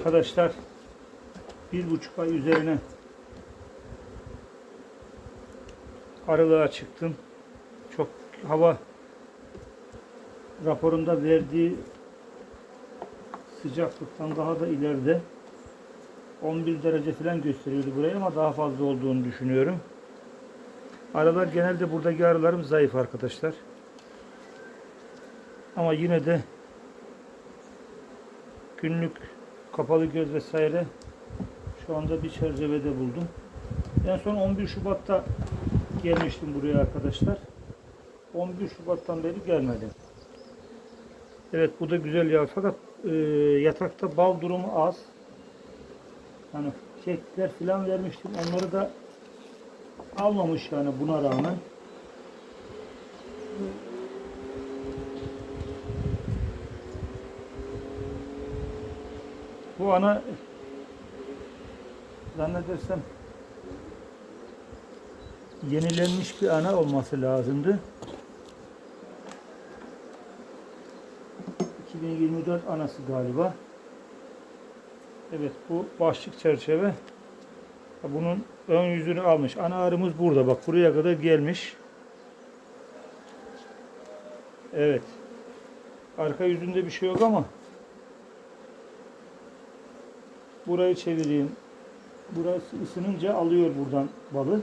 Arkadaşlar bir buçuk ay üzerine aralığa çıktım. Çok hava raporunda verdiği sıcaklıktan daha da ileride 11 derece falan gösteriyordu buraya ama daha fazla olduğunu düşünüyorum. Arılar genelde buradaki arılarım zayıf arkadaşlar. Ama yine de günlük kapalı göz vesaire şu anda bir çerçevede buldum. En son 11 Şubat'ta gelmiştim buraya arkadaşlar. 11 Şubat'tan beri gelmedim. Evet bu da güzel ya fakat e, yatakta bal durumu az. Hani kekler falan vermiştim. Onları da almamış yani buna rağmen. Bu ana zannedersem yenilenmiş bir ana olması lazımdı. 2024 anası galiba. Evet bu başlık çerçeve. Bunun ön yüzünü almış. Ana arımız burada. Bak buraya kadar gelmiş. Evet. Arka yüzünde bir şey yok ama burayı çevireyim. Burası ısınınca alıyor buradan balı.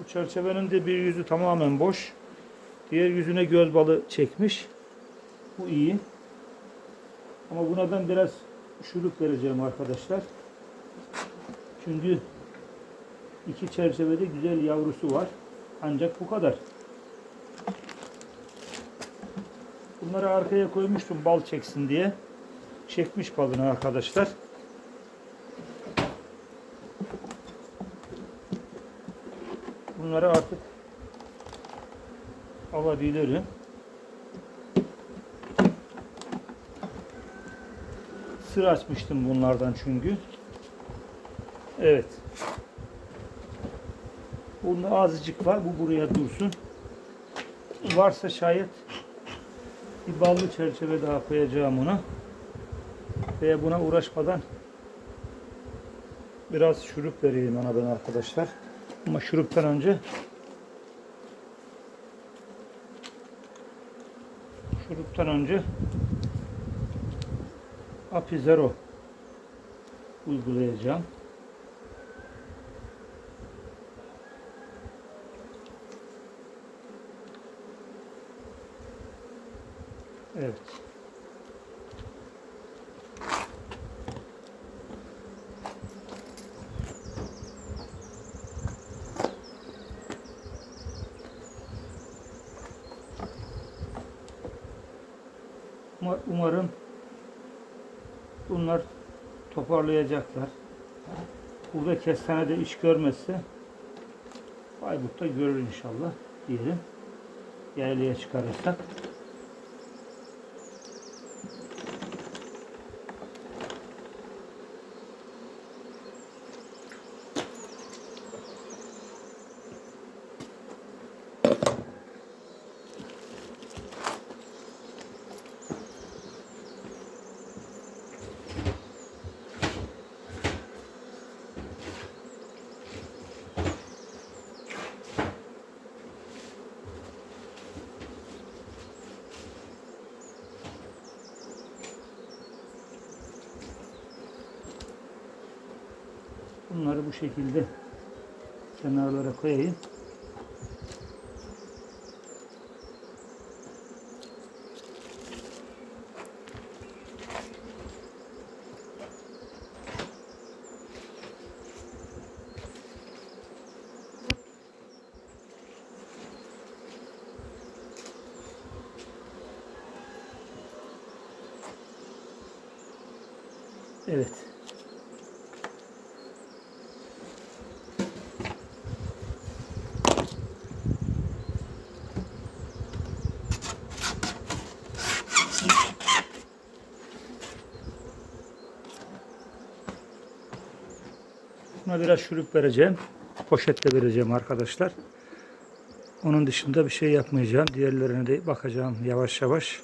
Bu çerçevenin de bir yüzü tamamen boş. Diğer yüzüne göz balı çekmiş. Bu iyi. Ama buna ben biraz şurup vereceğim arkadaşlar. Çünkü iki çerçevede güzel yavrusu var. Ancak bu kadar. Bunları arkaya koymuştum bal çeksin diye. Çekmiş balını arkadaşlar. Bunları artık alabilirim. Sır açmıştım bunlardan çünkü. Evet. Bunda azıcık var. Bu buraya dursun. Varsa şayet bir ballı çerçeve daha koyacağım ona. Veya buna uğraşmadan biraz şurup vereyim ona ben arkadaşlar. Ama şuruptan önce şuruptan önce Apizero uygulayacağım. Evet. Uma- Umarım bunlar toparlayacaklar. Burada kestanede iş görmezse Bayburt'ta görür inşallah diyelim. Yaylaya çıkarırsak. Bunları bu şekilde kenarlara koyayım. Evet. Buna biraz şurup vereceğim. Poşette vereceğim arkadaşlar. Onun dışında bir şey yapmayacağım. Diğerlerine de bakacağım yavaş yavaş.